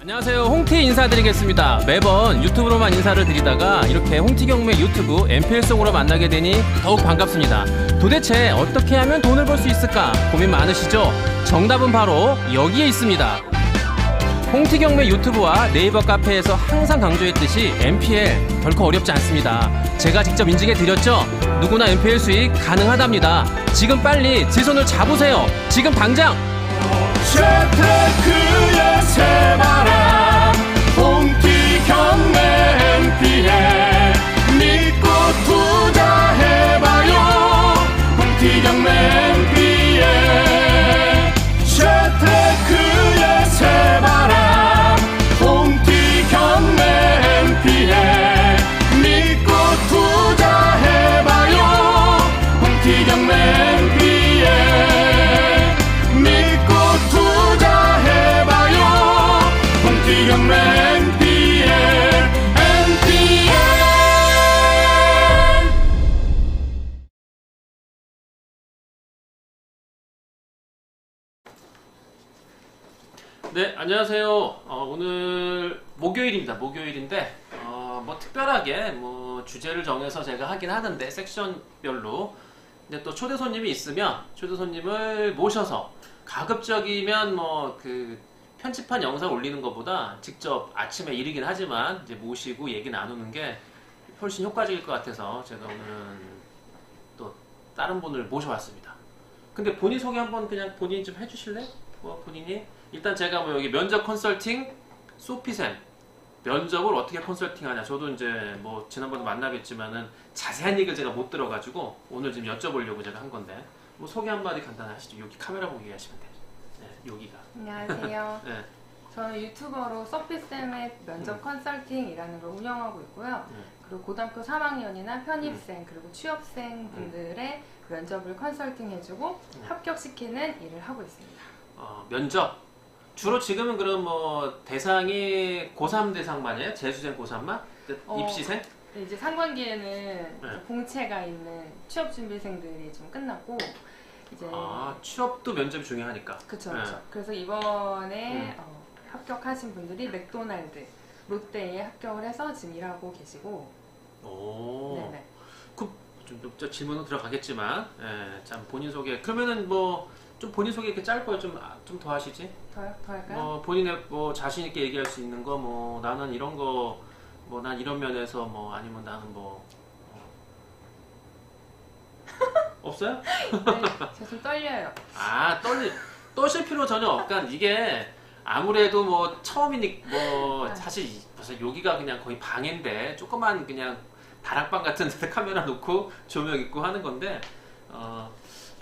안녕하세요. 홍티 인사드리겠습니다. 매번 유튜브로만 인사를 드리다가 이렇게 홍티 경매 유튜브 MPL송으로 만나게 되니 더욱 반갑습니다. 도대체 어떻게 하면 돈을 벌 수 있을까 고민 많으시죠? 정답은 바로 여기에 있습니다. 홍티 경매 유튜브와 네이버 카페에서 항상 강조했듯이 MPL 결코 어렵지 않습니다. 제가 직접 인증해 드렸죠? 누구나 MPL 수익 가능하답니다. 지금 빨리 제 손을 잡으세요. 지금 당장 재테크의 새바람 안녕하세요. 어, 오늘 목요일입니다. 목요일인데 어, 뭐 특별하게 뭐 주제를 정해서 제가 하긴 하는데 섹션별로 근데 또 초대 손님이 있으면 초대 손님을 모셔서 가급적이면 뭐 그 편집한 영상 올리는 것보다 직접 아침에 일이긴 하지만 이제 모시고 얘기 나누는 게 훨씬 효과적일 것 같아서 제가 오늘은 또 다른 분을 모셔왔습니다. 근데 본인 소개 한번 그냥 본인 좀 해주실래? 뭐 본인이 일단 제가 뭐 여기 면접 컨설팅 소피샘. 면접을 어떻게 컨설팅하냐? 저도 이제 뭐 지난번에 만나뵀지만은 자세한 얘기를 제가 못 들어가지고 오늘 좀 여쭤보려고 제가 한 건데 뭐 소개 한마디 간단히 하시죠. 여기 카메라 보고 얘기하시면 돼요 네, 여기가. 안녕하세요. 네, 저는 유튜버로 서피쌤의 면접 컨설팅이라는 걸 운영하고 있고요. 네. 그리고 고등학교 3학년이나 편입생 그리고 취업생 분들의 면접을 컨설팅해주고 합격시키는 일을 하고 있습니다. 어, 면접 주로 지금은 그럼 뭐 대상이 고3 대상만이에요? 재수생 고3만? 어, 입시생? 근데 이제 상반기에는 네. 공채가 있는 취업 준비생들이 좀 끝났고 이제 아 취업도 면접이 중요하니까 그쵸 네. 그쵸. 그래서 이번에 음. 어, 합격하신 분들이 맥도날드, 롯데에 합격을 해서 지금 일하고 계시고 오 네네. 좀, 좀, 저 질문은 들어가겠지만, 예, 참 본인 소개. 그러면은 뭐 좀 본인 소개 이렇게 짧고 좀좀 더 하시지. 더, 더 할까요? 뭐 본인의 뭐 자신 있게 얘기할 수 있는 거, 뭐 나는 이런 거, 뭐 난 이런 면에서 뭐 아니면 나는 뭐 어. 없어요? 네, 제가 좀 떨려요. 아 떨리 떠실 필요 전혀 없간 이게 아무래도 뭐 처음이니 뭐 사실 이- 무슨 여기가 그냥 거의 방인데 조그만 그냥 다락방 같은 데 카메라 놓고 조명 있고 하는 건데 어,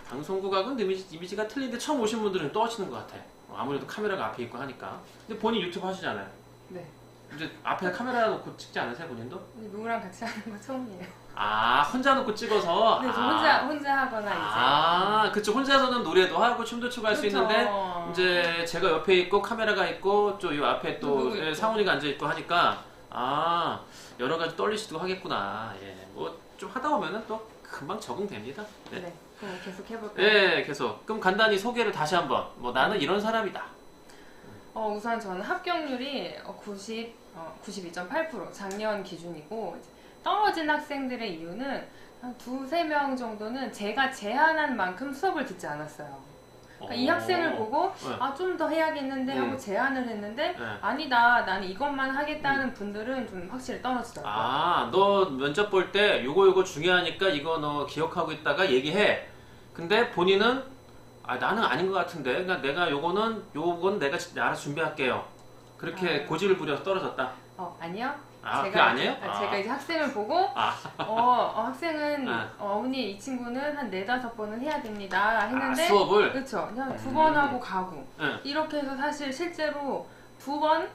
방송국하고는 이미지, 이미지가 틀린데 처음 오신 분들은 떠시는 것 같아. 어, 아무래도 카메라가 앞에 있고 하니까. 근데 본인 유튜브 하시잖아요. 네. 이제 앞에 카메라 놓고 찍지 않으세요 본인도? 근데 누구랑 같이 하는 거 처음이에요. 아 혼자 놓고 찍어서. 네, 저 아. 혼자 혼자 하거나 아, 그쵸. 혼자서는 노래도 하고 춤도 추고 할 수 그쵸. 있는데 이제 제가 옆에 있고 카메라가 있고 또 이 앞에 또 예. 상훈이가 앉아 있고 하니까 아 여러 가지 떨리시도 하겠구나. 예, 뭐 좀 하다 보면은 또 금방 적응됩니다. 이제. 네. 네. 계속 해볼까요? 예, 계속. 그럼 간단히 소개를 다시 한번. 뭐 나는 이런 사람이다. 어, 우선 저는 합격률이 어, 90, 어, 92.8% 작년 기준이고 떨어진 학생들의 이유는 한 두세 명 정도는 제가 제안한 만큼 수업을 듣지 않았어요. 그러니까 이 어. 학생을 보고 네. 아좀 더 해야겠는데 하고 음. 제안을 했는데 네. 아니다 나는 이것만 하겠다는 분들은 좀 확실히 떨어지더라고요. 아, 너 면접 볼 때 요거 요거 중요하니까 이거 너 기억하고 있다가 얘기해. 근데 본인은 아, 나는 아닌 것 같은데. 그러니까 내가 요거는 요건 내가 지- 알아서 준비할게요. 그렇게 아. 고집을 부려서 떨어졌다. 어 아니요. 아, 그게 아니에요? 이제, 아. 제가 이제 학생을 보고 아. 어, 어, 학생은 아. 어, 어머니 이 친구는 한 네다섯 번은 해야 됩니다 했는데 아, 수업을 그렇죠. 그냥 두 음. 번 하고 가고 응. 이렇게 해서 사실 실제로 두번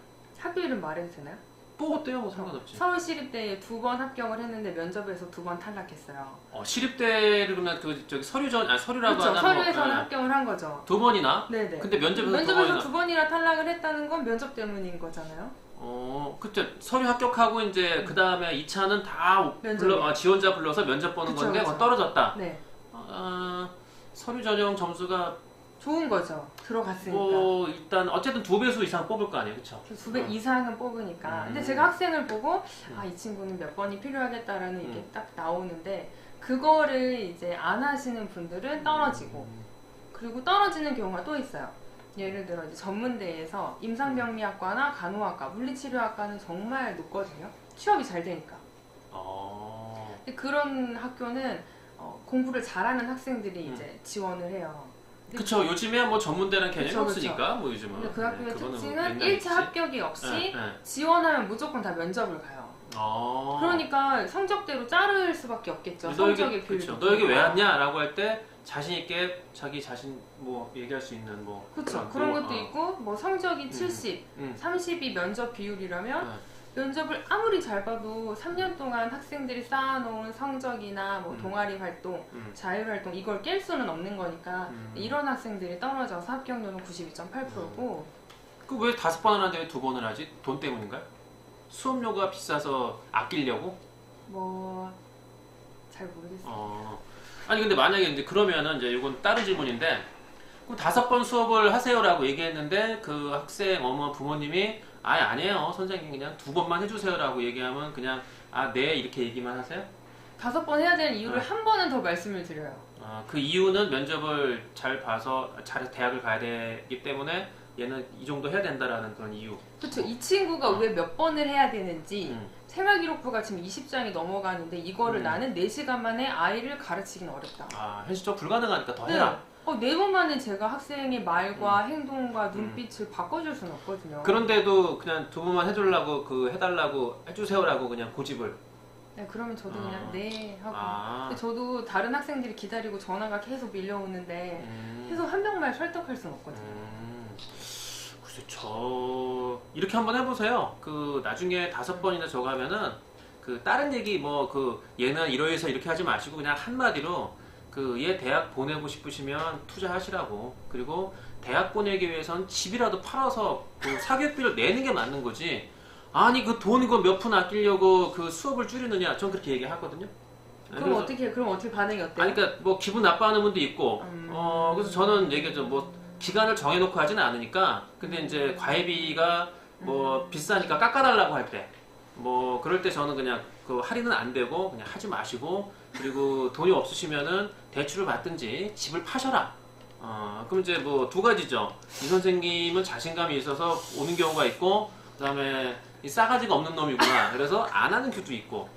이름 말해도 되나요? 뭐 어때요? 뭐 상관없지. 서울 시립대에 두 번 합격을 했는데 면접에서 두 번 탈락했어요. 어, 시립대를 그러면 그 저기 서류전 아 서류라고 그렇죠. 하나 서류에서는 뭐, 예. 합격을 한 거죠. 두 번이나. 네네. 근데 면접에서 두 면접에서 번이나. 두 번이나 탈락을 했다는 건 면접 때문인 거잖아요. 어, 그때 서류 합격하고 이제 그 다음에 2차는 다. 불러, 아, 지원자 불러서 면접 보는 그쵸, 건데 그쵸. 그거 떨어졌다. 네. 아, 서류 전형 점수가 좋은 거죠. 들어갔으니까. 뭐 일단 어쨌든 두 배수 이상 뽑을 거 아니에요, 그렇죠? 두배 이상은 뽑으니까. 근데 음. 제가 학생을 보고 아 이 친구는 몇 번이 필요하겠다라는 이게 딱 나오는데 그거를 이제 안 하시는 분들은 떨어지고 그리고 떨어지는 경우가 또 있어요. 예를 들어 이제 전문대에서 임상병리학과나 간호학과, 물리치료학과는 정말 높거든요. 취업이 잘 되니까. 어. 근데 그런 학교는 어, 공부를 잘하는 학생들이 음. 이제 지원을 해요. 근데 그쵸 요즘에 뭐 전문대는 개념이 그쵸, 그쵸. 없으니까 뭐 요즘은 근데 그 학교의 네, 그거는 뭐 특징은 옛날 1차 있지. 합격이 없이 네, 네. 지원하면 무조건 다 면접을 가요. 어. 그러니까 성적대로 자를 수밖에 없겠죠. 너 성적의. 그쵸 너 여기 왜 왔냐 라고 할 때 자신 있게 자기 자신 뭐 얘기할 수 있는 뭐 그렇죠. 그런 거, 것도 어. 있고 뭐 성적이 음. 70, 음. 30이 면접 비율이라면 네. 면접을 아무리 잘 봐도 3년 동안 학생들이 쌓아놓은 성적이나 뭐 음. 동아리 활동, 음. 자율활동 이걸 깰 수는 없는 거니까 음. 이런 학생들이 떨어져서 합격률은 92.8%고 그 왜 다섯 번을 하는데 왜 두 번을 하지? 돈 때문인가요? 수업료가 비싸서 아끼려고? 뭐 잘 모르겠어요. 어. 아니 근데 만약에 이제 그러면은 이제 이건 다른 질문인데 그럼 다섯 번 수업을 하세요라고 얘기했는데 그 학생 어머 부모님이 아예 아니에요 선생님 그냥 두 번만 해주세요라고 얘기하면 그냥 아 네 이렇게 얘기만 하세요? 다섯 번 해야 되는 이유를 네. 한 번은 더 말씀을 드려요. 아, 그 이유는 면접을 잘 봐서 잘 대학을 가야 되기 때문에 얘는 이 정도 해야 된다라는 그런 이유. 그렇죠. 이 친구가 왜 몇 번을 해야 되는지 음. 생활 기록부가 지금 20장이 넘어가는데 이거를 음. 나는 4시간 만에 아이를 가르치기는 어렵다. 아 현실적으로 불가능하니까 더 네. 해라. 어, 네 번만에 제가 학생의 말과 행동과 눈빛을 바꿔줄 수는 없거든요. 음. 그런데도 그냥 두 번만 해주려고 그 해달라고 해주세요라고 그냥 고집을. 네, 그러면 저도 아. 그냥 네 하고. 아. 근데 저도 다른 학생들이 기다리고 전화가 계속 밀려오는데 음. 계속 한 명만 설득할 수는 없거든요. 음. 글쎄 저 이렇게 한번 해보세요. 그 나중에 다섯 번이나 저거 하면은 그 다른 얘기 뭐 그 얘는 이러해서 이렇게 하지 마시고 그냥 한마디로 그 얘 대학 보내고 싶으시면 투자하시라고 그리고 대학 보내기 위해선 집이라도 팔아서 그 사교육비를 내는 게 맞는 거지. 아니 그 돈 이거 몇 푼 아끼려고 그 수업을 줄이느냐? 전 그렇게 얘기하거든요. 그럼 그래서- 어떻게 그럼 어떻게 반응이 어때요? 아니 그러니까 뭐 기분 나빠하는 분도 있고 음. 어 그래서 저는 얘기죠 뭐 기간을 정해놓고 하지는 않으니까 근데 이제 과외비가 뭐 음. 비싸니까 깎아달라고 할 때 뭐 그럴 때 저는 그냥 그 할인은 안 되고 그냥 하지 마시고 그리고 돈이 없으시면은 대출을 받든지 집을 파셔라 어 그럼 이제 뭐 두 가지죠 이 선생님은 자신감이 있어서 오는 경우가 있고 그 다음에 이 싸가지가 없는 놈이구나 그래서 안 하는 교도 있고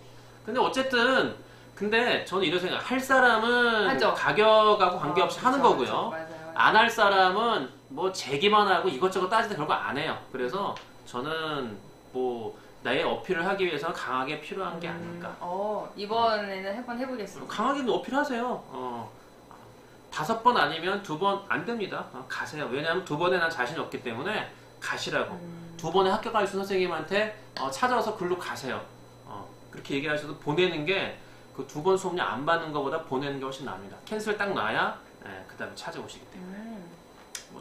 근데 어쨌든 근데 저는 이런 생각 할 사람은 하죠. 가격하고 관계없이 어, 하는 그쵸, 거고요 그쵸, 맞아요. 안 할 사람은 뭐 제기만 하고 이것저것 따지다 결국 안 해요. 그래서 저는 뭐 나의 어필을 하기 위해서는 강하게 필요한 게 음, 아닐까. 어 이번에는 한번 해보겠습니다. 강하게 어필하세요. 어. 다섯 번 아니면 두 번 안 됩니다. 어, 가세요. 왜냐하면 두 번에 난 자신이 없기 때문에 가시라고. 음, 두 번에 합격 할 수 선생님한테 어, 찾아와서 글로 가세요. 어, 그렇게 얘기하셔도 보내는 게 그 두 번 수업료 안 받는 것보다 보내는 게 훨씬 납니다. 캔슬 딱 놔야 예, 그 다음에 찾아오시기 때문에. 음.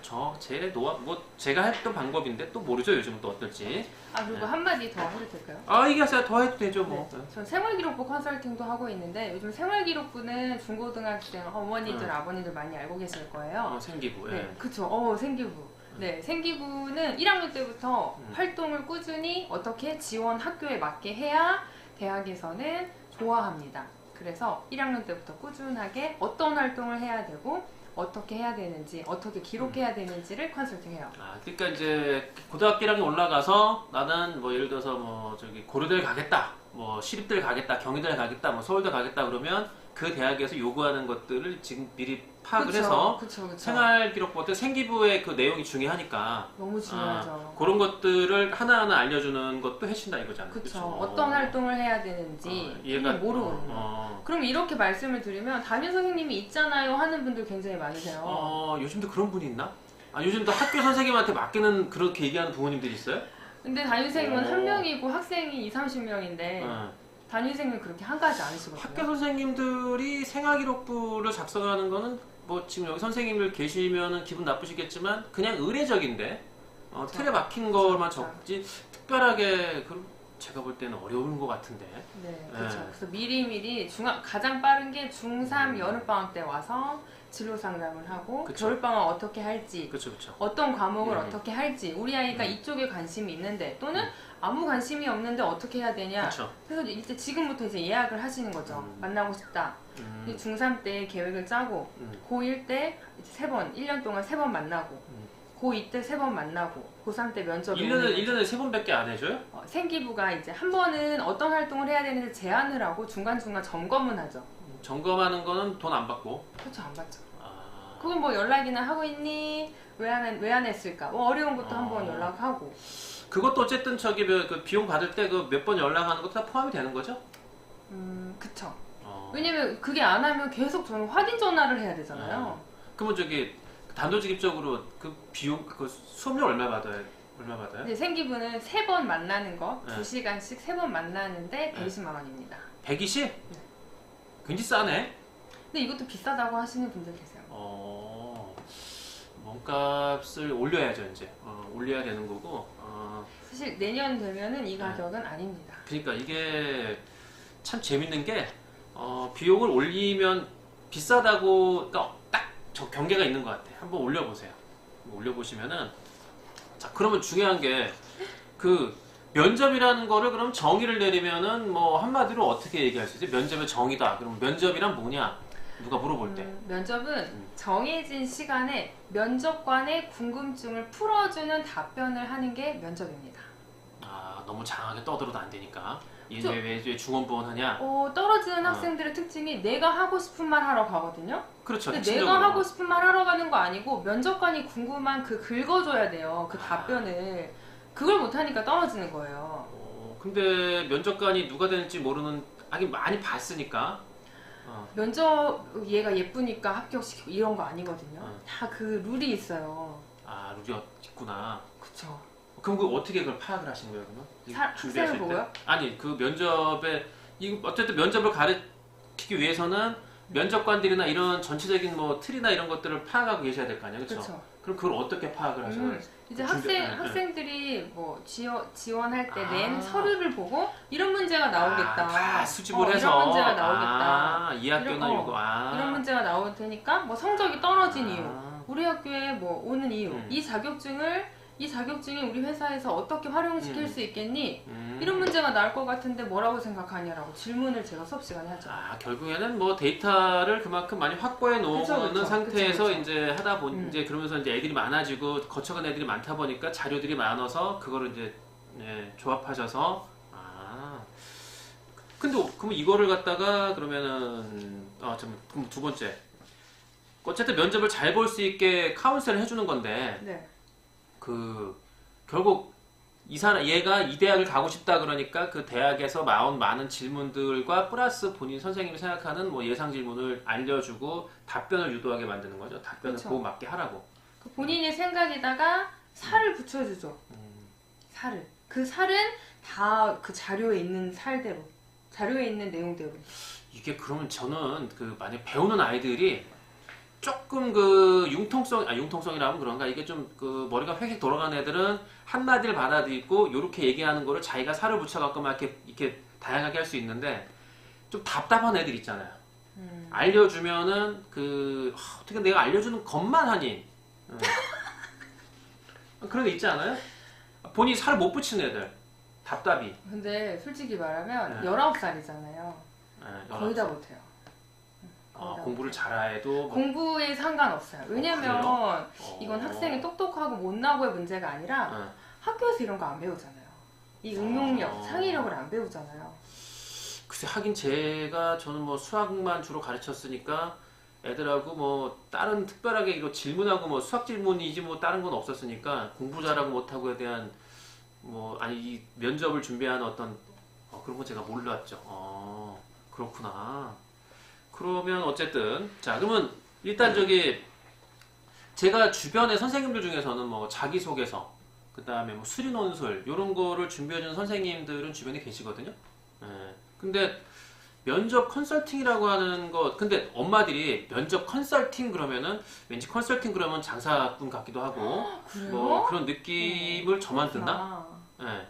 뭐저제 노하 뭐 제가 했던 방법인데 또 모르죠 요즘은 또 어떨지 아 그리고 네. 한마디 더 해도 될까요? 아 이게 진짜 더 해도 되죠 뭐 네. 전 생활기록부 컨설팅도 하고 있는데 요즘 생활기록부는 중고등학생 어머니들 음. 아버님들 많이 알고 계실 거예요. 어, 생기부 예. 네, 그쵸. 어, 생기부. 네, 생기부는 1학년 때부터 음. 활동을 꾸준히 어떻게 지원 학교에 맞게 해야 대학에서는 좋아합니다. 그래서 1학년 때부터 꾸준하게 어떤 활동을 해야 되고 어떻게 해야 되는지 어떻게 기록해야 되는지를 컨설팅해요. 아 그러니까 이제 고등학교 1학년 올라가서 나는 뭐 예를 들어서 뭐 저기 고려대 가겠다 뭐 시립대 가겠다 경희대 가겠다 뭐 서울대 가겠다 그러면 그 대학에서 요구하는 것들을 지금 미리 파악을 그쵸, 해서 그쵸, 그쵸. 생활 기록부 생기부의 그 내용이 중요하니까 너무 중요하죠. 아, 그런 것들을 하나하나 알려주는 것도 해신다 이거잖아요. 그쵸? 어떤 활동을 해야 되는지 어, 얘가 모르거든요. 어, 그럼 이렇게 말씀을 드리면 담임 선생님이 있잖아요 하는 분들 굉장히 많으세요. 어, 요즘도 그런 분이 있나? 아, 요즘도 학교 선생님한테 맡기는 그렇게 얘기하는 부모님들이 있어요? 근데 담임 선생님은 어. 한 명이고 학생이 2, 30명인데 어. 담임 선생님은 그렇게 한가하지 않으시거든요. 학교 선생님들이 생활기록부를 작성하는 거는 뭐 지금 여기 선생님들 계시면은 기분 나쁘시겠지만 그냥 의례적인데 어, 틀에 박힌 것만 그쵸. 적지 특별하게 그 제가 볼 때는 어려운 것 같은데. 네, 그렇죠. 네. 그래서 미리미리 중학 가장 빠른 게 중3 여름 방학 때 와서 진로 상담을 하고 그쵸. 겨울 방학 어떻게 할지 그렇죠, 그렇죠. 어떤 과목을 음. 어떻게 할지 우리 아이가 음. 이쪽에 관심이 있는데 또는 음. 아무 관심이 없는데 어떻게 해야 되냐. 그래서 이제 지금부터 이제 예약을 하시는 거죠 음. 만나고 싶다 음, 이제 중3 때 계획을 짜고 음, 고1 때 이제 세번 1년 동안 세 번 만나고 음. 고2 때 세 번 만나고 고3 때 면접이 1년에 오는 1년에 세 번밖에 안 해줘요? 어, 생기부가 이제 한 번은 어떤 활동을 해야 되는지 제안을 하고 중간중간 점검은 하죠 점검하는 거는 돈 안 받고. 그렇죠 안 받죠 아, 그건 뭐 연락이나 하고 있니? 왜안왜안 했을까? 뭐 어려운 것도 어. 한번 연락하고 그것도 어쨌든 저기 그- 그 비용 받을 때 그 몇 번 연락하는 것도 다 포함이 되는 거죠? 음 그쵸 어. 왜냐면 그게 안 하면 계속 저는 확인 전화를 해야 되잖아요 그러면 저기 단도직입적으로 그 비용 그 수업료 얼마 받아요? 얼마 받아요? 이제 생기부는 세 번 만나는 거 네. 두 시간씩 세 번 만나는데 120만 원입니다 120? 굉장히 싸네. 근데 이것도 비싸다고 하시는 분들 계세요 어, 몸값을 올려야죠 이제. 어, 올려야 되는 거고. 어, 사실 내년 되면은 이 네. 가격은 아닙니다 그러니까 이게 참 재밌는 게 어, 비용을 올리면 비싸다고 그러니까 딱 저 경계가 있는 것 같아. 한번 올려보세요. 올려보시면은 자 그러면 중요한 게 그 면접이라는 거를 그럼 정의를 내리면은 뭐 한마디로 어떻게 얘기할 수 있지? 면접의 정의다. 그럼 면접이란 뭐냐? 누가 물어볼 때. 음, 면접은 음. 정해진 시간에 면접관의 궁금증을 풀어주는 답변을 하는 게 면접입니다 아 너무 장하게 떠들어도 안 되니까. 저- 얘왜 왜 중원부원 하냐? 어, 떨어지는 어. 학생들의 특징이 내가 하고 싶은 말 하러 가거든요. 그렇죠. 근데. 내가 하고 싶은 말 하러 가는 거 아니고 면접관이 궁금한 그 긁어줘야 돼요. 그 아. 답변을. 그걸 못하니까 떨어지는 거예요. 어, 근데 면접관이 누가 되는지 모르는 하긴 많이 봤으니까. 어, 면접 얘가 예쁘니까 합격시키고 이런 거 아니거든요. 어. 다그 룰이 있어요. 아 룰이 있구나. 그쵸. 그럼 그 어떻게 그걸 파악을 하신 거예요, 그러면? 이 사- 학생을 보고요? 때? 아니 그 면접에 이 어쨌든 면접을 가르치기 위해서는 면접관들이나 이런 전체적인 뭐 틀이나 이런 것들을 파악하고 계셔야 될 거 아니에요, 그렇죠? 그럼 그걸 어떻게 파악을 하셔요? 음, 이제 준비- 학생, 네, 네. 학생들이 뭐 지원, 지원할 때 아. 낸 서류를 보고 이런 문제가 나오겠다. 아, 다 수집을 어, 해서 이런 문제가 나오겠다. 아, 이 학교는 이런- 어, 이거 아. 이런 문제가 나올 테니까 뭐 성적이 떨어진 이유. 아. 우리 학교에 뭐 오는 이유, 음. 이 자격증을 이 자격증이 우리 회사에서 어떻게 활용시킬 음. 수 있겠니? 음. 이런 문제가 나올 것 같은데 뭐라고 생각하냐라고 질문을 제가 수업 시간에 하죠. 아 결국에는 뭐 데이터를 그만큼 많이 확보해 놓은 그쵸, 그쵸, 상태에서 그쵸, 그쵸. 이제 하다 보니 음. 이제 그러면서 이제 애들이 많아지고 거쳐간 애들이 많다 보니까 자료들이 많아서 그거를 이제 예, 조합하셔서 아 근데 그럼 이거를 갖다가 그러면은 아좀 그럼 두 번째 어쨌든 면접을 잘 볼 수 있게 카운셀을 해주는 건데 네. 그 결국 이 사람 얘가 이 대학을 가고 싶다 그러니까 그 대학에서 나온 많은 질문들과 플러스 본인 선생님이 생각하는 뭐 예상 질문을 알려주고 답변을 유도하게 만드는 거죠. 답변을 그쵸. 보고 맞게 하라고. 그 본인의 생각에다가 살을 붙여주죠. 음, 살을. 그 살은 다 그 자료에 있는 살대로. 자료에 있는 내용대로. 이게 그러면 저는 그 만약 배우는 아이들이 조금 그 융통성 아 융통성이라면 그런가 이게 좀 그 머리가 획획 돌아가는 애들은 한 마디를 받아들이고 요렇게 얘기하는 거를 자기가 살을 붙여갖고 막 이렇게 이렇게 다양하게 할 수 있는데 좀 답답한 애들 있잖아요. 음. 알려주면은 그 하, 어떻게 내가 알려주는 것만 하니 응. 그런 애 있지 않아요? 본인이 살못 붙이는 애들 답답이 근데 솔직히 말하면 네. 19살이잖아요. 예, 거의 다 못해요. 어, 공부를 잘해도 뭐, 공부에 상관없어요. 왜냐면 어. 이건 학생이 똑똑하고 못나고의 문제가 아니라 어. 학교에서 이런 거 안 배우잖아요. 이 응용력, 어. 창의력을 안 배우잖아요. 글쎄 하긴 제가 저는 뭐 수학만 주로 가르쳤으니까 애들하고 뭐 다른 특별하게 이거 질문하고 뭐 수학 질문이지 뭐 다른 건 없었으니까 공부 잘하고 못하고에 대한 뭐 아니 이 면접을 준비하는 어떤 어, 그런 거 제가 몰랐죠. 어 그렇구나. 그러면 어쨌든 자 그러면 일단 저기 제가 주변의 선생님들 중에서는 뭐 자기소개서 그 다음에 뭐 수리 논술 이런 거를 준비해주는 선생님들은 주변에 계시거든요. 예. 근데 면접 컨설팅이라고 하는 거 근데 엄마들이 면접 컨설팅 그러면은 왠지 컨설팅 그러면 장사꾼 같기도 하고 그래요? 뭐 그런 느낌을 저만 든다. 그렇구나. 예.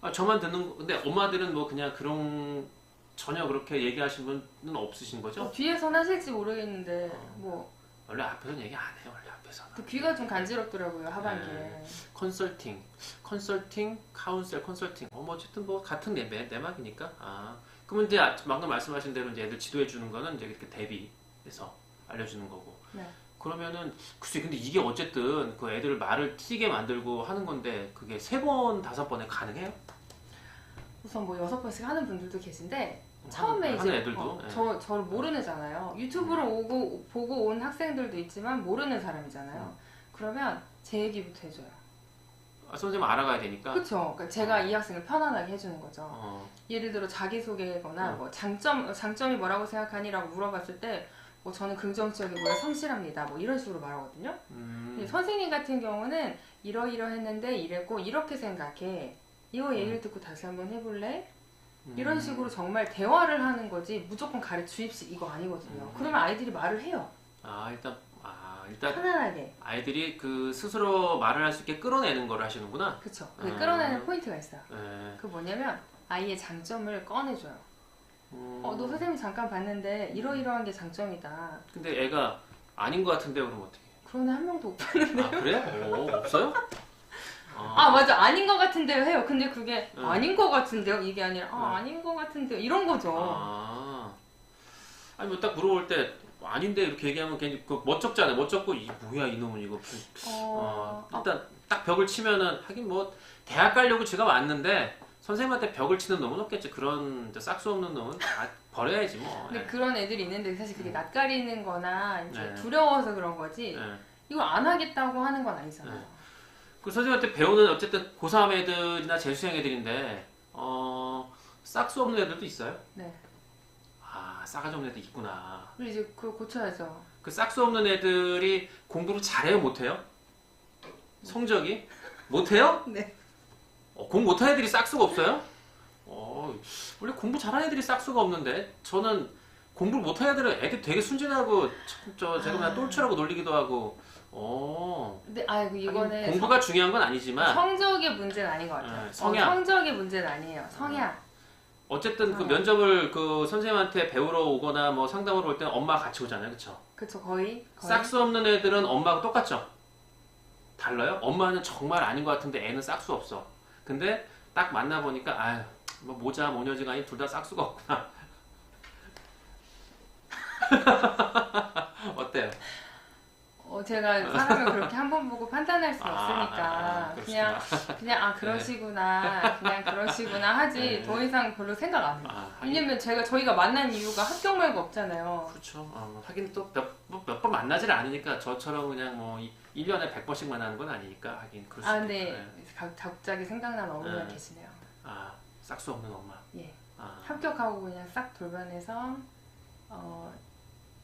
아, 저만 듣는 거 근데 엄마들은 뭐 그냥 그런 전혀 그렇게 얘기하신 분은 없으신 거죠? 어, 뒤에선 하실지 모르겠는데 뭐 원래 앞에서는 얘기 안 해요. 원래 앞에서는. 또 귀가 좀 간지럽더라고요 하반기에. 네. 컨설팅, 컨설팅, 카운셀, 컨설팅. 어, 뭐 어쨌든 뭐 같은 내, 내, 내막이니까. 아, 그러면 이제 아- 방금 말씀하신 대로 이제 애들 지도해 주는 거는 이제 이렇게 대비해서 알려주는 거고. 네. 그러면은 글쎄 근데 이게 어쨌든 그 애들 말을 튀게 만들고 하는 건데 그게 세 번 다섯 번에 가능해요? 우선 뭐 여섯 번씩 하는 분들도 계신데 처음에 하는 이제 애들도 어, 예. 저 저를 모르는잖아요. 유튜브를 오고 보고 온 학생들도 있지만 모르는 사람이잖아요. 그러면 제 얘기부터 해줘요. 아, 선생님 알아가야 되니까. 그렇죠. 그러니까 제가 이 학생을 편안하게 해주는 거죠. 어, 예를 들어 자기 소개거나 어. 뭐 장점 장점이 뭐라고 생각하니라고 물어봤을 때 뭐 저는 긍정적이고요, 성실합니다. 뭐 이런 식으로 말하거든요. 음, 근데 선생님 같은 경우는 이러이러했는데 이랬고 이렇게 생각해. 이거 얘기를 듣고 다시 한번 해볼래? 이런 음. 식으로 정말 대화를 하는 거지 무조건 가르 주입식 이거 아니거든요. 음. 그러면 아이들이 말을 해요. 아 일단 아 일단 편안하게. 아이들이 그 스스로 말을 할 수 있게 끌어내는 걸 하시는구나. 그쵸. 그 음. 끌어내는 포인트가 있어요. 예. 그 뭐냐면 아이의 장점을 꺼내줘요. 음, 어, 너 선생님 잠깐 봤는데 이러이러한 게 장점이다. 근데 애가 아닌 것 같은데 그럼 어떻게? 애한 명도 없아 그래? 오, 없어요? 아 맞아 아닌 것 같은데요 해요 근데 그게 응. 아닌 것 같은데요 이게 아니라 아 응. 아닌 것 같은데요 이런 거죠 아. 아니 뭐 딱 물어볼 때 아닌데 이렇게 얘기하면 괜히 그 멋쩍잖아요. 멋쩍고 이 뭐야 이놈은 이거. 어, 어, 일단 딱 벽을 치면은 하긴 뭐 대학 가려고 지가 왔는데 선생님한테 벽을 치는 놈은 없겠지. 그런 싹수 없는 놈은 다 버려야지 뭐. 근데 예. 그런 애들이 있는데 사실 그게 낯가리는 거나 이제 네. 두려워서 그런 거지 예. 이거 안 하겠다고 하는 건 아니잖아요 네. 그 선생님한테 배우는 어쨌든 고3 애들이나 재수생 애들인데 어 싹수 없는 애들도 있어요? 네 아 싸가지 없는 애들 있구나. 그리고 이제 그걸 고쳐야죠 그 싹수 없는 애들이 공부를 잘해요, 못해요? 성적이 못해요? 네 어, 공부 못하는 애들이 싹수가 없어요? 어, 원래 공부 잘하는 애들이 싹수가 없는데 저는 공부를 못하는 애들은 애들 되게 순진하고 참, 저 제가 그냥 아. 똘추라고 놀리기도 하고 어 근데 아 이거는 공부가 중요한 건 아니지만 성, 성적의 문제는 아닌 것 같아요 네, 성향. 어, 성적의 문제는 아니에요 성향 어쨌든 그 어. 면접을 그 선생님한테 배우러 오거나 뭐 상담으로 올 때는 엄마가 같이 오잖아요, 그렇죠? 그쵸 거의 거의 싹수 없는 애들은 엄마가 똑같죠? 달라요? 엄마는 정말 아닌 것 같은데 애는 싹수 없어. 근데 딱 만나 보니까 아유 뭐 모자 모녀지가 아닌 둘다 싹수가 없구나. 제가 사람을 그렇게 한 번 보고 판단할 수 아, 없으니까 아, 그냥 그냥 아 그러시구나 그냥 그러시구나 하지 네. 더 이상 별로 생각 안 해요. 아, 왜냐면 제가 저희가 만난 이유가 합격 말고 없잖아요. 그렇죠. 어, 하긴 또 몇번 만나질 않으니까 저처럼 그냥 뭐 1년에 100번씩 만나는 건 아니니까 하긴 그럴 수아 근데 가- 갑자기 생각난 어머니가 네. 계시네요. 아 싹수 없는 엄마. 예 아. 합격하고 그냥 싹 돌변해서 어,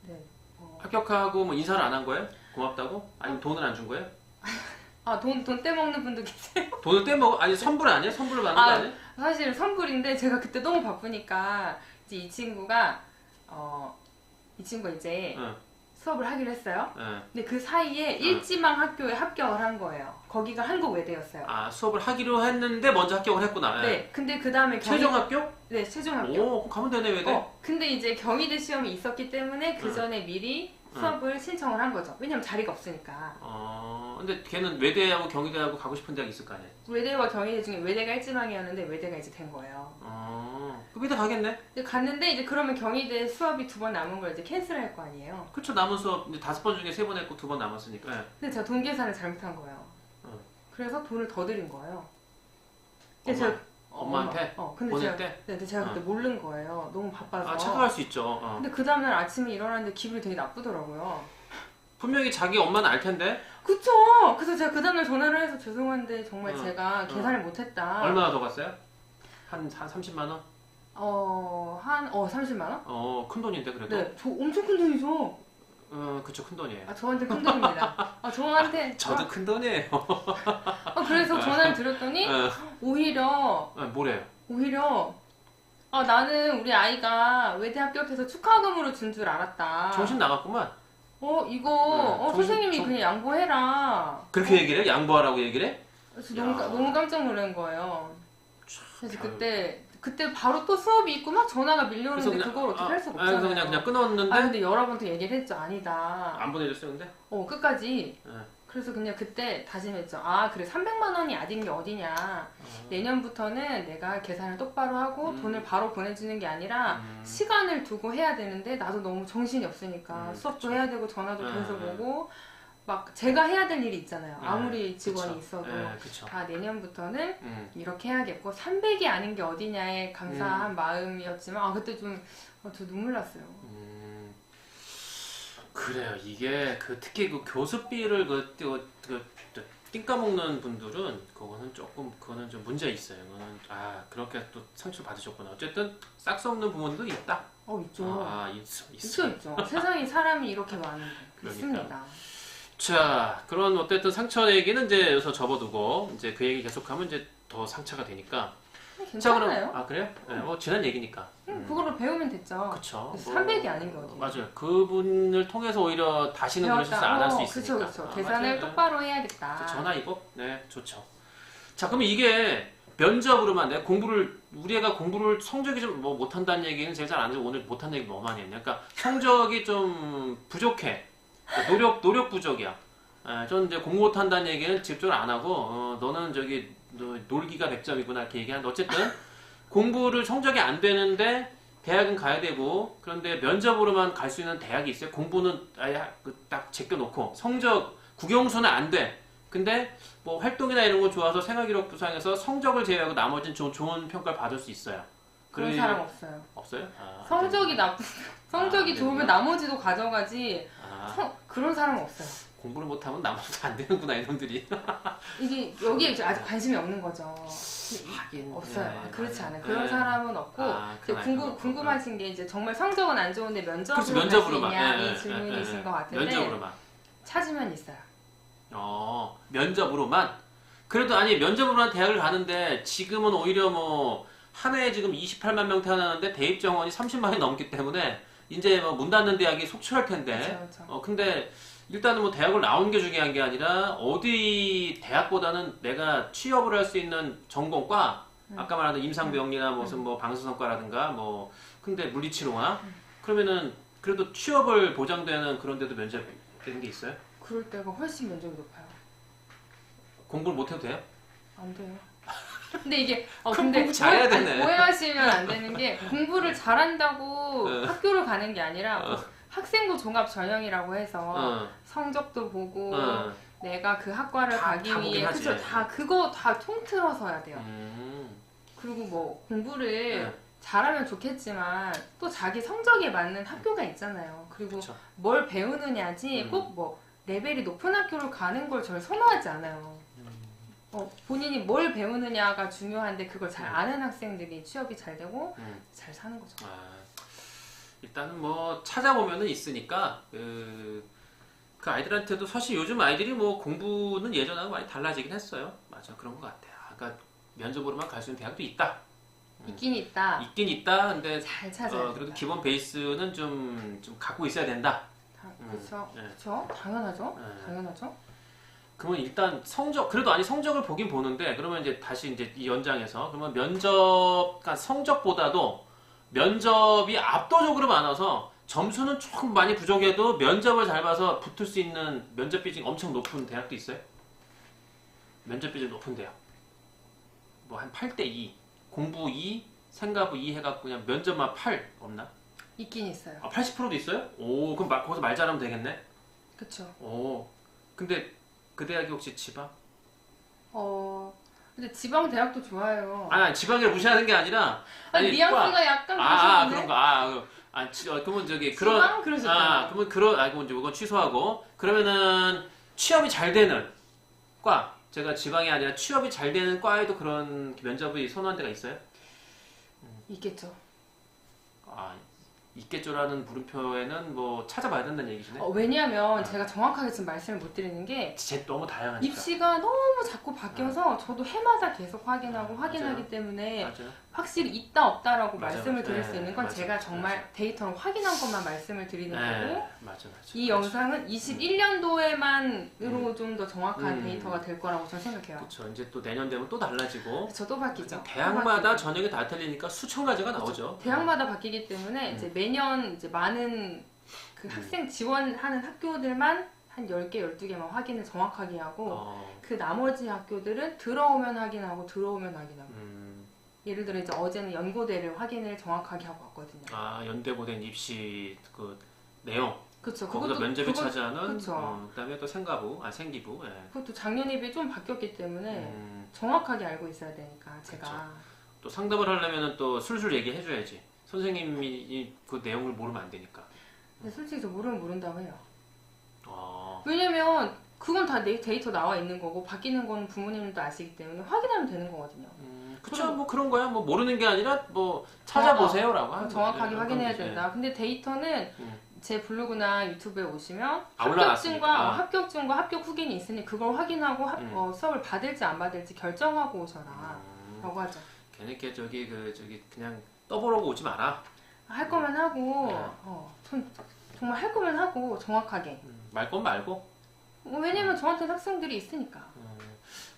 어네 어. 합격하고 뭐 인사를 안 한 거예요? 고맙다고? 아니면 돈을 안 준 거예요? 아 돈 돈 떼먹는 분도 계세요. 돈을 떼먹어? 아니 선불 아니에요? 선불을 받는 거 아, 아니에요? 사실 선불인데 제가 그때 너무 바쁘니까 이제 이 친구가 어 이 친구가 이제 응, 수업을 하기로 했어요. 응. 근데 그 사이에 일지망 학교에 합격을 한 거예요. 거기가 한국 외대였어요. 아 수업을 하기로 했는데 먼저 합격을 했구나. 예. 네. 근데 그 다음에 최종 합격? 네 최종 합격. 오, 그럼 가면 되네 왜 돼? 어 근데 이제 경희대 시험이 있었기 때문에 그 응. 전에 미리 응. 수업을 신청을 한 거죠. 왜냐면 자리가 없으니까. 어, 근데 걔는 외대하고 경희대하고 가고 싶은 대학 있을 거 아니에요? 외대와 경희대 중에 외대가 일지망이었는데 외대가 이제 된 거예요. 어, 그 외대 가겠네? 근데 갔는데 이제 그러면 경희대 수업이 두 번 남은 걸 이제 캔슬할 거 아니에요. 그쵸 남은 수업 이제 다섯 번 중에 세 번 했고 두 번 남았으니까. 예. 근데 제가 돈 계산을 잘못한 거예요. 응. 그래서 돈을 더 드린 거예요. 근데 제가 엄마한테 어, 근데 보낼 제가 때? 네, 근데 제가 그때 모르는 거예요. 너무 바빠서. 아 착각할 수 있죠. 어. 근데 그 다음날 아침에 일어났는데 기분이 되게 나쁘더라고요. 분명히 자기 엄마는 알 텐데 그쵸! 그래서 제가 그 다음날 전화를 해서 죄송한데 정말 응. 제가 응. 계산을 못했다. 얼마나 더 갔어요? 한, 한 30만 원? 어, 한, 어, 30만원? 어, 큰 돈인데 그래도? 네, 저 엄청 큰 돈이죠? 어, 그쵸 큰 돈이에요. 아, 저한테 큰 돈입니다. 아, 저한테. 저도 큰 돈이에요. 아, 그래서 전화를 드렸더니, 어, 오히려, 어, 뭐래요? 오히려, 아, 나는 우리 아이가 외대 합격해서 축하금으로 준 줄 알았다. 정신 나갔구만. 어, 이거, 네, 어, 정신- 선생님이 정- 그냥 양보해라. 그렇게 얘기를 해? 양보하라고 얘기를 해? 그래서 너무, 너무 깜짝 놀란 거예요. 그래서. 그때 그때 바로 또 수업이 있고 막 전화가 밀려오는데 그래서 그걸 어떻게 아, 할 수가 아, 없잖아요. 그래서 그냥 그냥 끊었는데 아 근데 여러 번또 얘기를 했죠. 아니다. 안 보내줬어요, 근데. 어 끝까지. 네. 그래서 그냥 그때 다짐했죠. 아 그래 300만 원이 아닌 게 어디냐. 내년부터는 내가 계산을 똑바로 하고 음. 돈을 바로 보내주는 게 아니라 음. 시간을 두고 해야 되는데 나도 너무 정신이 없으니까 음, 수업도 그쵸. 해야 되고 전화도 음, 계속 음. 오고 막 제가 해야 될 일이 있잖아요. 네, 아무리 직원이 그쵸. 있어도 네, 그쵸. 아 내년부터는 음. 이렇게 해야겠고 300이 아닌 게 어디냐에 감사한 마음이었지만 아 그때 좀 어, 저 눈물 났어요. 음, 그래요. 이게 그 특히 그 교습비를 그, 그, 그, 그 띵까 먹는 분들은 그거는 조금 그거는 좀 문제 있어요. 그거는 아 그렇게 또 상처 받으셨구나. 어쨌든 싹수 없는 부모들도 있다. 어 있죠. 아 있어 있어. 있죠 있죠. 세상에 사람이 이렇게 많은데 그러니까. 있습니다. 자 그런 어쨌든 상처 얘기는 이제 여기서 접어두고 이제 그 얘기 계속하면 이제 더 상처가 되니까. 자 그럼 괜찮아요? 아 그래요? 네, 뭐 지난 얘기니까. 음, 그거를 배우면 됐죠. 그쵸. 뭐- 300이 아닌 게 어디예요? 맞아요. 그분을 통해서 오히려 다시는 그런 실수 안 할 수 있으니까. 그쵸. 아, 계산을 맞아요. 똑바로 해야겠다. 그 전화 이거? 네, 좋죠. 자, 그러면 이게 면접으로만 내 공부를 우리 애가 공부를 성적이 좀 뭐 못한다는 얘기는 제가 잘 안 해서 오늘 못한 얘기 너무 많이 했네. 그러니까 성적이 좀 부족해. 노력 노력 부족이야. 예, 저는 이제 공부 못한다는 얘기는 직접적으로 안 하고 어, 너는 저기 너 놀기가 100점이구나 이렇게 얘기하는데 어쨌든 공부를 성적이 안 되는데 대학은 가야 되고 그런데 면접으로만 갈 수 있는 대학이 있어요. 공부는 아예 그딱 제껴놓고 성적 국영수는 안 돼. 근데 뭐 활동이나 이런 거 좋아서 생활기록 부상에서 성적을 제외하고 나머지는 좀 좋은 평가를 받을 수 있어요. 그런 사람 없어요. 없어요? 아, 성적이 나쁘 성적이 아, 좋으면 그래요? 나머지도 가져가지 아, 성- 그런 사람은 없어요. 공부를 못하면 나머지도 안 되는구나 이놈들이. 이게 여기에 아직 관심이 없는 거죠. 하긴 없어요. 네, 아, 그렇지 맞아요. 않아요. 그런 네. 사람은 없고 아, 이제 그건 궁금. 궁금하신 게 이제 정말 성적은 안 좋은데 면접으로 그렇지 갈수 면접으로만 있냐 예, 이 예, 질문이신 예, 예. 것 같은데 면접으로만. 찾으면 있어요. 어, 면접으로만? 그래도 아니, 면접으로만 대학을 가는데 지금은 오히려 뭐, 한 해에 지금 28만 명 태어나는데 대입 정원이 30만이 넘기 때문에 이제 뭐 문 닫는 대학이 속출할 텐데. 그렇죠, 그렇죠. 어, 근데 일단은 뭐 대학을 나온 게 중요한 게 아니라 어디 대학보다는 내가 취업을 할 수 있는 전공과 음. 아까 말한 임상병리나 무슨 뭐 방수성과라든가 뭐 근데 물리치료나 그러면은 그래도 취업을 보장되는 그런 데도 면접 되는 게 있어요? 그럴 때가 훨씬 면적이 높아요. 공부를 못 해도 돼요? 안 돼요. 근데 이게 어 그럼 근데 공부 잘해야 오해- 아니, 되네. 오해하시면 안 되는 게 공부를 잘한다고 어. 학교를 가는 게 아니라 어. 학생부 종합 전형이라고 해서 어. 성적도 보고 어. 내가 그 학과를 다- 가기 다 보긴 위해 하지. 그쵸 다 그거 다 통틀어서 해야 돼요. 음. 그리고 뭐 공부를 네. 잘하면 좋겠지만 또 자기 성적에 맞는 학교가 있잖아요. 그리고 그쵸. 뭘 배우느냐지 음. 꼭 뭐 레벨이 높은 학교를 가는 걸 저는 선호하지 않아요. 어, 본인이 뭘 배우느냐가 중요한데 그걸 잘 음. 아는 학생들이 취업이 잘 되고 음. 잘 사는 거죠. 아, 일단은 뭐 찾아보면은 있으니까 그, 그 아이들한테도 사실 요즘 아이들이 뭐 공부는 예전하고 많이 달라지긴 했어요. 맞아 그런 것 같아요. 그러니까 면접으로만 갈 수 있는 대학도 있다. 있긴 있다. 있긴 있다. 근데 잘 찾아야 어. 그래도 기본 베이스는 좀, 좀 갖고 있어야 된다. 다- 음. 그렇죠. 네. 그렇죠. 당연하죠. 네. 당연하죠. 그러면 일단 성적 그래도 아니 성적을 보긴 보는데 그러면 이제 다시 이제 이 연장해서 그러면 면접 그러니까 성적보다도 면접이 압도적으로 많아서 점수는 조금 많이 부족해도 면접을 잘 봐서 붙을 수 있는 면접 비중이 엄청 높은 대학도 있어요? 면접 비중 높은 대학 뭐 한 8대 2 공부 2 생가부 2 해갖고 그냥 면접만 8 없나? 있긴 있어요. 아 80%도 있어요? 오 그럼 말- 거기서 말 잘하면 되겠네? 그렇죠. 오 근데 그 대학이 혹시 지방? 어 근데 지방 대학도 좋아요. 아니, 아니 지방을 무시하는 게 아니라 아니, 뉘앙스가 약간 아, 아 그런 거 아, 그- 아 지, 어, 그러면 저기 그런 지방 그러셨잖아요. 아 그러면 그런 아 그럼 이제 이건 취소하고 그러면은 취업이 잘 되는 과 제가 지방이 아니라 취업이 잘 되는 과에도 그런 면접이 선호한 데가 있어요? 있겠죠. 아 있겠죠라는 물음표에는 뭐 찾아봐야 된다는 얘기시네. 어, 왜냐하면 아. 제가 정확하게 지금 말씀을 못 드리는 게 제 너무 다양하니까. 입시가 너무 자꾸 바뀌어서 저도 해마다 계속 확인하고 아, 확인하기 맞아요. 때문에 맞아요. 확실히 있다 없다라고 맞아요, 말씀을 맞아요. 드릴 네, 수 있는 건 맞아요, 제가 정말. 데이터를 확인한 것만 말씀을 드리는 네, 거고 맞아, 맞아. 이 맞아. 영상은 21년도에만으로 좀더 정확한 음. 데이터가 될 거라고 저는 생각해요. 그렇죠. 이제 또 내년 되면 또 달라지고 저도 바뀌죠. 대학마다. 전형이 다 틀리니까 수천 가지가 나오죠. 대학마다 바뀌기 때문에 음. 이제 매년 이제 많은 그 음. 학생 지원하는 학교들만 한 10개, 12개만 확인을 정확하게 하고 어, 그 나머지 학교들은 들어오면 확인하고 들어오면 확인하고 음, 예를 들어 이제 어제는 연고대를 확인을 정확하게 하고 왔거든요. 아 연대고된 입시 그 내용 그렇죠. 거기서 면접이 그거- 차지하는 그쵸. 어, 그다음에 또 생가부, 아 생기부. 예. 그것도 작년에 비해 좀 바뀌었기 때문에 음, 정확하게 알고 있어야 되니까 제가 또 상담을 하려면은 또 술술 얘기해 줘야지. 선생님이 이- 그 내용을 모르면 안 되니까. 근데 솔직히 저 모르면 모른다고 해요. 어, 왜냐면 그건 다 내- 데이터 나와 있는 거고 바뀌는 거는 부모님도 아시기 때문에 확인하면 되는 거거든요. 음, 그쵸. 뭐 그런 거야. 뭐 모르는 게 아니라 뭐 찾아보세요라고 하는 정확하게. 확인해야 그런. 된다. 근데 데이터는 음. 제 블로그나 유튜브에 오시면 아. 합격증과 아. 어, 합격증과 합격 후기는 있으니 그걸 확인하고 합- 음. 어, 수업을 받을지 안 받을지 결정하고 오셔라. 음, 라고 하죠. 걔네께 저기 그 저기 그냥 떠보러고 오지 마라. 할 거면 하고 네. 어, 전 정말 할 거면 하고 정확하게. 음, 말건 말고. 어, 왜냐면 저한테 학생들이 있으니까.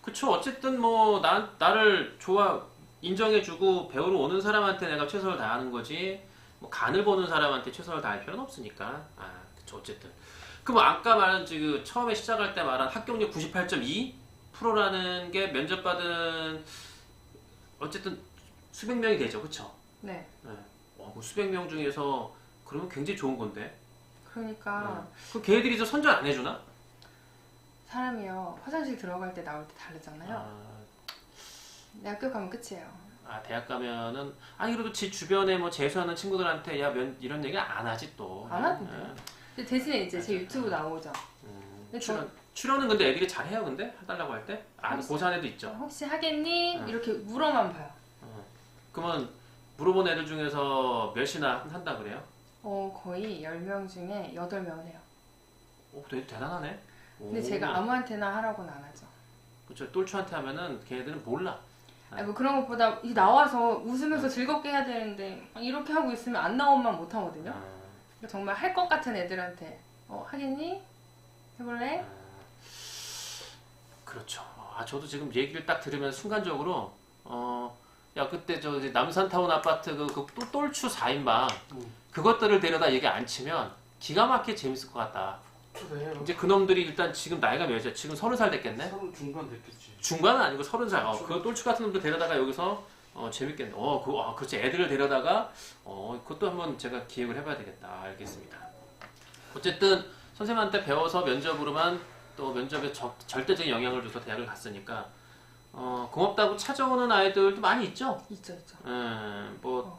그쵸. 어쨌든 뭐 나, 나를 좋아 인정해주고 배우러 오는 사람한테 내가 최선을 다하는 거지. 뭐 간을 보는 사람한테 최선을 다할 필요는 없으니까. 아, 그쵸. 어쨌든. 그럼 아까 말한 지금 처음에 시작할 때 말한 합격률 98.2%라는 게 면접 받은 어쨌든 수백 명이 되죠. 그쵸? 네. 네. 와, 그 수백 명 중에서 그러면 굉장히 좋은 건데. 그러니까 그 걔들이 저 선전 안 해주나? 사람이요 화장실 들어갈 때 나올 때 다르잖아요. 아, 내 학교 가면 끝이에요. 아 대학 가면은 아니 그래도 지 주변에 뭐 재수하는 친구들한테 야 면, 이런 얘기 안 하지 또. 안 하던데요? 예. 근데 대신에 이제 제. 유튜브 나오죠. 음, 근데 출연 출연은 근데 애들이 잘해요 근데 해달라고 할 때? 아 혹시- 고산에도 있죠. 혹시 하겠니? 응. 이렇게 물어만 봐요. 그러면 물어본 애들 중에서 몇이나 한다 그래요? 어, 거의 10명 중에 8명은 해요. 오 되게 대단하네. 근데 오. 제가 아무한테나 하라고는 안 하죠. 그쵸 똘추한테 하면은 걔네들은 몰라. 아니, 뭐 그런 것보다 이 나와서 웃으면서 즐겁게 해야 되는데 이렇게 하고 있으면 안 나오면 못 하거든요. 아, 그러니까 정말 할 것 같은 애들한테 어, 하겠니? 해볼래? 그렇죠. 아 저도 지금 얘기를 딱 들으면 순간적으로 어. 야 그때 저 이제 남산타운 아파트 그, 그 똘- 똘추 4인방 음. 그것들을 데려다 얘기 안 치면 기가 막히게 재밌을 것 같다. 초대해요. 이제 그놈들이 일단 지금 나이가 몇이야? 지금 서른 살 됐겠네? 서른 중반 됐겠지. 중반은 아니고 서른 살. 어, 그 똘추 같은 놈들 데려다가 여기서 어, 재밌겠네. 어, 그, 아, 그렇지. 애들을 데려다가 어, 그것도 한번 제가 기획을 해봐야 되겠다. 알겠습니다. 어쨌든 선생님한테 배워서 면접으로만 또 면접에 적- 절대적인 영향을 줘서 대학을 갔으니까 어, 고맙다고 찾아오는 아이들도 많이 있죠. 있죠, 있죠. 음, 뭐